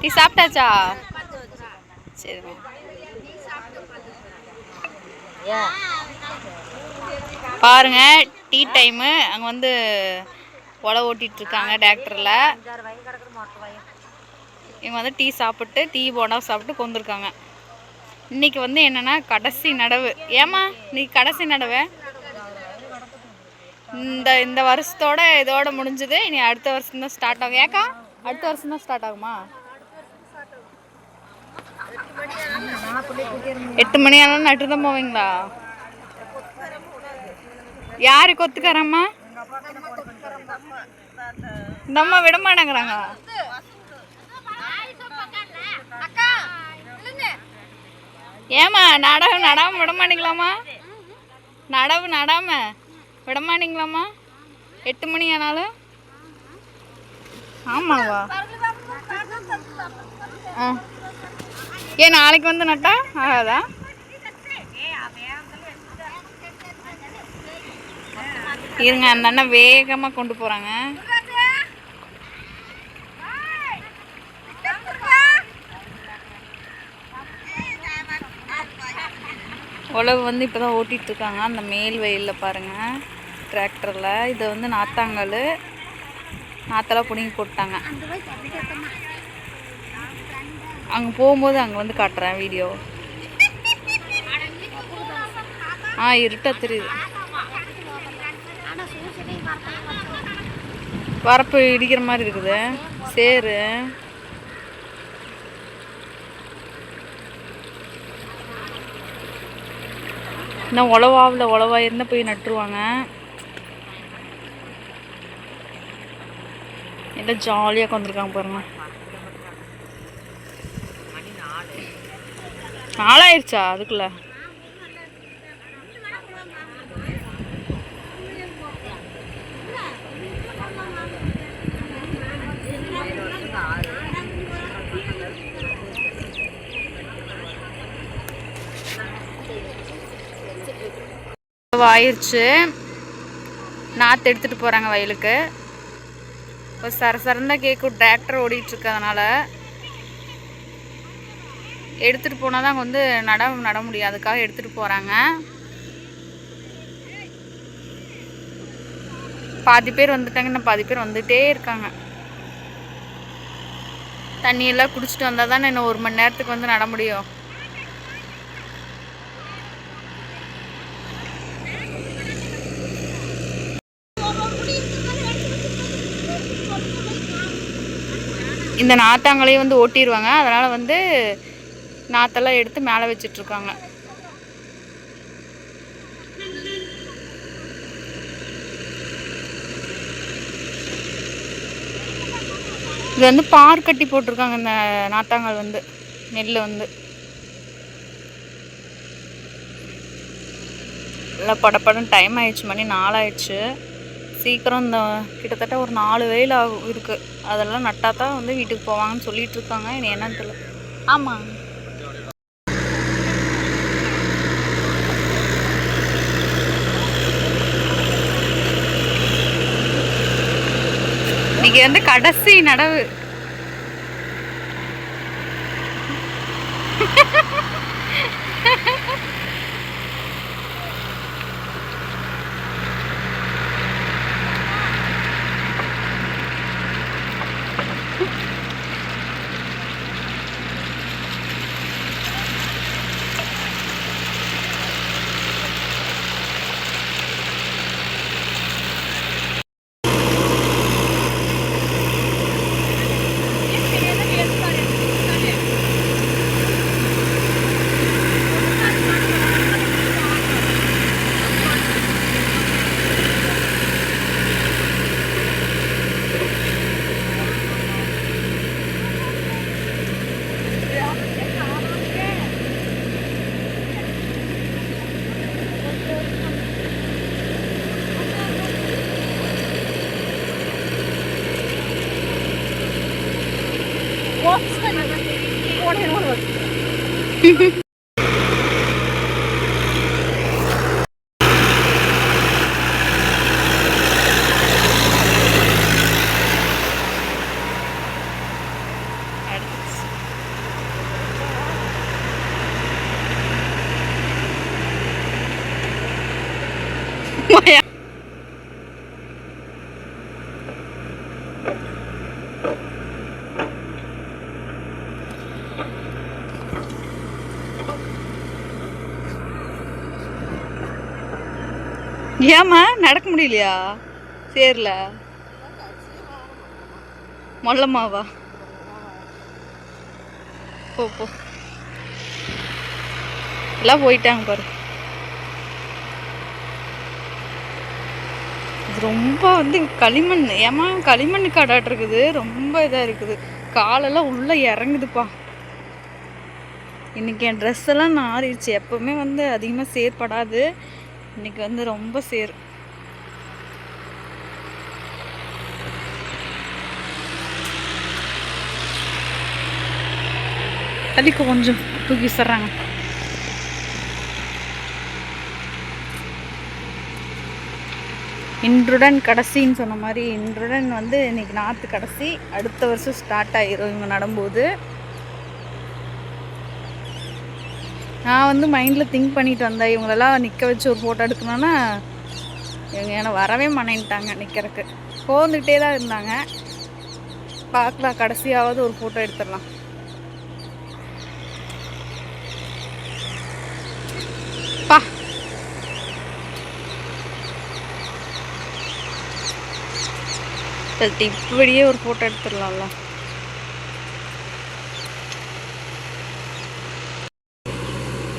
Tea சாப்பிட்டாச்சா? சரி பாருங்க டீ டைமு. அங்கே வந்து ஒலை ஓட்டிட்டு இருக்காங்க டேரக்டரில் இவங்க வந்து டீ சாப்பிட்டு டீ போண்டா சாப்பிட்டு கொண்டிருக்காங்க இன்னைக்கு வந்து என்னன்னா கடைசி நடவு. ஏமா இன்னைக்கு கடைசி நடவு? இந்த இந்த வருஷத்தோட இதோட முடிஞ்சது. இனி அடுத்த வருஷம் தான் ஸ்டார்ட் ஆகும். ஏக்கா? அடுத்த வருஷம் தான் ஸ்டார்ட் ஆகுமா? எட்டு மணி ஆனால் நட்டு தான் போவீங்களா? யாரு கொத்துக்காரம்மா? இந்த அம்மா விட மாட்டேங்கிறாங்க. ஏமா நடவு நடாம விட மாட்டீங்களாமா நடவு நடாம விட மாட்டீங்களாமா எட்டு மணி ஆனாலும்? ஆமாவா? ஆ. ஏன் நாளைக்கு வந்து நட்டா? ஆகாதா? இருங்க அந்த அண்ணன் வேகமாக கொண்டு போகிறாங்க உழவு வந்து இப்போ தான் ஓட்டிகிட்டு இருக்காங்க. அந்த மேல் வயலில் பாருங்கள் டிராக்டரில் இது வந்து நாத்தாங்கல் நாத்தெல்லாம் பிடுங்கி போட்டாங்க. அங்கே போகும்போது அங்கே வந்து காட்டுறேன் வீடியோ ஆ இருட்டா தெரியுது. வரப்பு இடிக்கிற மாதிரி இருக்குது. சேரு. இன்னும் உழவாவில் உழவா இருந்தால் போய் நட்டுருவாங்க? எல்லாம் ஜாலியாக உட்காந்துருக்காங்க பாருங்க. நாளாயிருச்சா அதுக்குள்ள? ஆயிடுச்சு நாற்று எடுத்துகிட்டு போகிறாங்க வயலுக்கு. இப்போ சர சரந்தான் கேட்கும் டிராக்டர் ஓடிட்டுருக்கு எடுத்துகிட்டு போனால் தான் அங்கே வந்து நட நட முடியும். அதுக்காக எடுத்துகிட்டு போகிறாங்க பாதி பேர் வந்துட்டாங்க. இன்னும் பாதி பேர் வந்துகிட்டே இருக்காங்க. தண்ணியெல்லாம் குடிச்சிட்டு வந்தால் தானே இன்னும் ஒரு மணி நேரத்துக்கு வந்து நட முடியும். இந்த நாத்தாங்களையும் வந்து ஓட்டிடுவாங்க அதனால் வந்து நாத்தெல்லாம் எடுத்து மேலே வச்சிட்ருக்காங்க. இது வந்து பார் கட்டி போட்டிருக்காங்க இந்த நாத்தாங்கால் வந்து. நெல் வந்து. நல்லா படப்படம் டைம் ஆயிடுச்சு மணி நாலாயிடுச்சு. சீக்கிரம் இந்த கிட்டத்தட்ட ஒரு நாலு வெயில் ஆகும் இருக்குது அதெல்லாம் நட்டால் தான் வந்து வீட்டுக்கு போவாங்கன்னு சொல்லிட்டு இருக்காங்க இனி என்னன்னு தெரியல. ஆமாம் இன்னைக்கு வந்து கடைசி நடவு. Maya. ஏம்மா? நடக்க முடியலையா? சேர்ல. மொல்லமாவா போ போ. எல்லாம் போயிட்டாங்க பாரு. ரொம்ப வந்து களிமண் ஏமா களிமண் காடாட்டு இருக்குது. ரொம்ப இதாக இருக்குது. காலெல்லாம் உள்ளே இறங்குதுப்பா. இன்னைக்கு என் ட்ரெஸ் எல்லாம் நாறிடுச்சு எப்பவுமே வந்து அதிகமாக சேர்ப்படாது இன்னைக்கு வந்து ரொம்ப சேர். தள்ளிக்க கொஞ்சம். தூக்கி சர்றாங்க இன்றுடன் கடைசின்னு சொன்ன மாதிரி இன்றுடன் வந்து இன்னைக்கு நாற்று கடைசி அடுத்த வருஷம் ஸ்டார்ட் ஆகிரும் இவங்க நடும்போது. நான் வந்து மைண்டில் திங்க் பண்ணிட்டு வந்தேன். இவங்களெல்லாம் நிற்க வச்சு ஒரு ஃபோட்டோ எடுக்கணும்னா இவங்க ஏன்னா வரவே மனைன்ட்டாங்க நிற்கிறதுக்கு போந்துக்கிட்டே தான் இருந்தாங்க. பார்க்கலாம் கடைசியாவது ஒரு ஃபோட்டோ எடுத்துடலாம். பா. சரி, இப்படியே ஒரு ஃபோட்டோ எடுத்துடலாம்ல.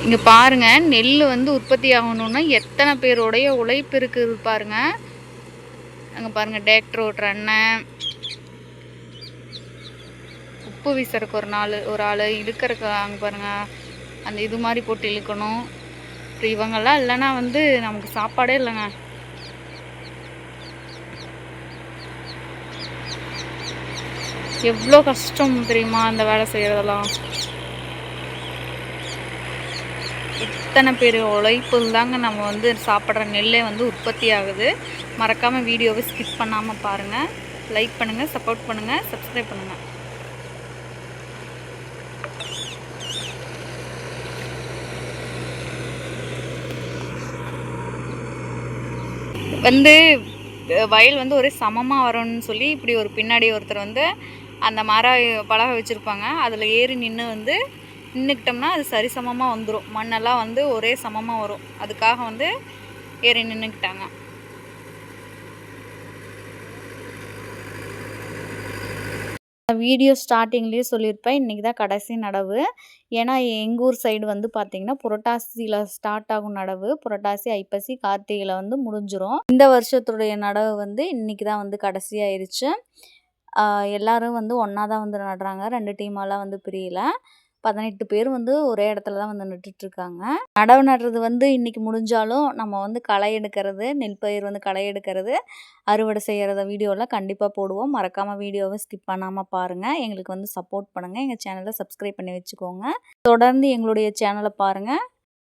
இங்கே பாருங்க நெல் வந்து உற்பத்தி ஆகணும்னா எத்தனை பேருடைய உழைப்பு இருக்குது பாருங்க. அங்கே பாருங்க டேக்டர் ஓட்டுற அண்ணன். உப்பு வீசறக்கு ஒரு நாள் ஒரு ஆள் இழுக்கறக்கு அங்கே பாருங்க அந்த இது மாதிரி போட்டு இழுக்கணும். இப்போ இவங்கெல்லாம் இல்லைன்னா வந்து நமக்கு சாப்பாடே இல்லைங்க. எவ்வளோ கஷ்டம் தெரியுமா அந்த வேலை செய்கிறதெல்லாம் அத்தனை பேர் உழைப்பில் தாங்க நம்ம வந்து சாப்பிட்ற நெல்லே வந்து உற்பத்தி ஆகுது. மறக்காமல் வீடியோவை ஸ்கிப் பண்ணாமல் பாருங்கள் லைக் பண்ணுங்கள் சப்போர்ட் பண்ணுங்கள் சப்ஸ்கிரைப் பண்ணுங்கள் வந்து வயல் வந்து ஒரே சமமாக வரணும்னு சொல்லி இப்படி ஒரு பின்னாடி ஒருத்தர் வந்து அந்த மர பலகை வச்சுருப்பாங்க. அதில் ஏறி நின்று வந்து நின்றுக்கிட்டோம்னா அது சரிசமமாக வந்துடும் மண்ணெல்லாம் வந்து ஒரே சமமாக வரும். அதுக்காக வந்து ஏறி நின்றுக்கிட்டாங்க வீடியோ ஸ்டார்டிங்லேயே சொல்லியிருப்பேன். இன்றைக்கி தான் கடைசி நடவு. ஏன்னா எங்கள் ஊர் சைடு வந்து பார்த்திங்கன்னா புரட்டாசியில் ஸ்டார்ட் ஆகும் நடவு. புரட்டாசி ஐப்பசி கார்த்திகையில் வந்து முடிஞ்சிரும். இந்த வருஷத்துடைய நடவு வந்து இன்றைக்கி தான் வந்து கடைசி ஆயிருச்சு. எல்லோரும் வந்து ஒன்றா தான் வந்து நடுறாங்க. ரெண்டு டீமாலாம் வந்து பிரியலை. பதினெட்டு பேர் வந்து ஒரே இடத்துல தான் வந்து நட்டுட்ருக்காங்க நடவு நடுறது வந்து இன்றைக்கி முடிஞ்சாலும் நம்ம வந்து களை எடுக்கிறது நெல் பயிர் வந்து களை எடுக்கிறது அறுவடை செய்கிறத வீடியோவில் கண்டிப்பாக போடுவோம். மறக்காமல் வீடியோவை ஸ்கிப் பண்ணாமல் பாருங்கள் எங்களுக்கு வந்து சப்போர்ட் பண்ணுங்கள் எங்கள் சேனலை சப்ஸ்கிரைப் பண்ணி வச்சுக்கோங்க. தொடர்ந்து எங்களுடைய சேனலை பாருங்கள்